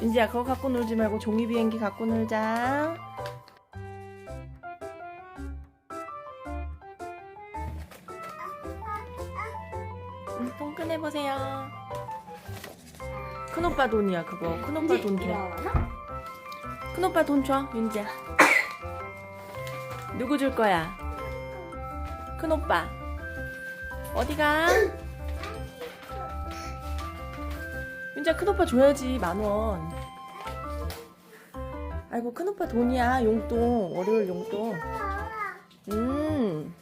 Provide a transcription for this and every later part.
윤지야 그거 갖고 놀지 말고 종이 비행기 갖고 놀자. 응, 돈 꺼내 보세요. 큰 오빠 돈이야 그거. 큰 오빠 돈 줘. 일어나? 큰 오빠 돈 줘, 윤지야. 누구 줄 거야? 큰 오빠. 어디가? 윤지야 큰 오빠 줘야지 만 원. 아이고 큰 오빠 돈이야 용돈 월요일 용돈. 음.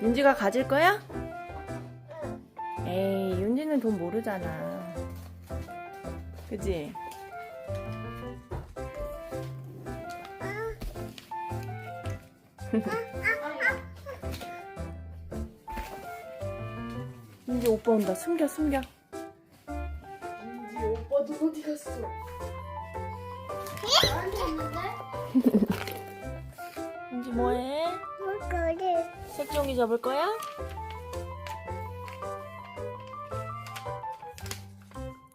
윤지가 가질 거야? 에이 윤지는 돈 모르잖아. 그지? 윤지 오빠 온다. 숨겨 숨겨. 윤지 뭐해? 물고기. 색종이 접을 거야?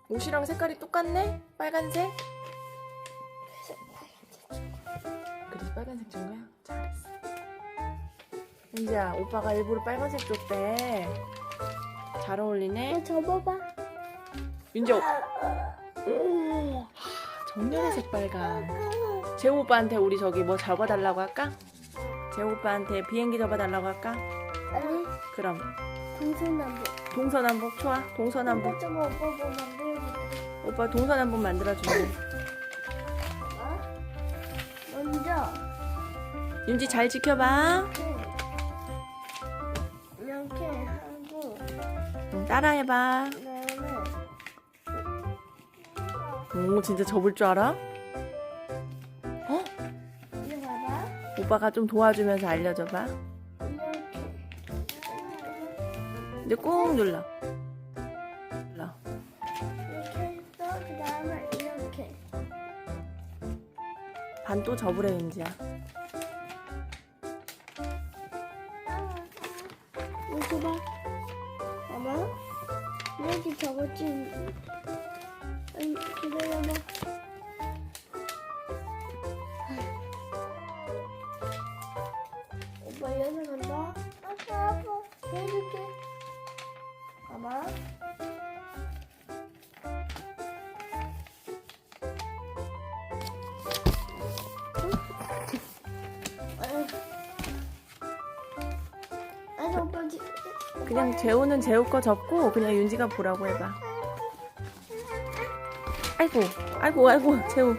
옷이랑 색깔이 똑같네? 빨간색? 그래서 빨간색 준 거야? 잘했어. 윤지야, 오빠가 일부러 빨간색 줬대. 잘 어울리네. 접어봐. 윤지, 오, 오, 정렬의 색빨간. 재호 오빠한테 우리 저기 뭐 접어달라고 할까? 재호 오빠한테 비행기 접어달라고 할까? 아니, 그럼 동서남북. 동서남북 좋아. 동서남북. 오빠 좀 오빠 뭐 만들어줄게. 오빠 동서남북 만들어줄게. 어? 먼저 윤지 잘 지켜봐. 이렇게 하고 응, 따라해봐. 오 진짜 접을 줄 알아? 어? 이거 봐봐. 오빠가 좀 도와주면서 알려줘봐. 이제 꾹 눌러. 눌러. 이렇게 해서 그다음에 이렇게 반 또 접으래 윤지야. 이거 봐. 봐봐. 이렇게 적었지. 아니, 기다려봐. 오빠 연애 간다. 아빠 아빠 해줄게. 지 그냥 재호는 재호 거 접고 그냥 윤지가 보라고 해봐. 아이고, 아이고, 아이고, 재호.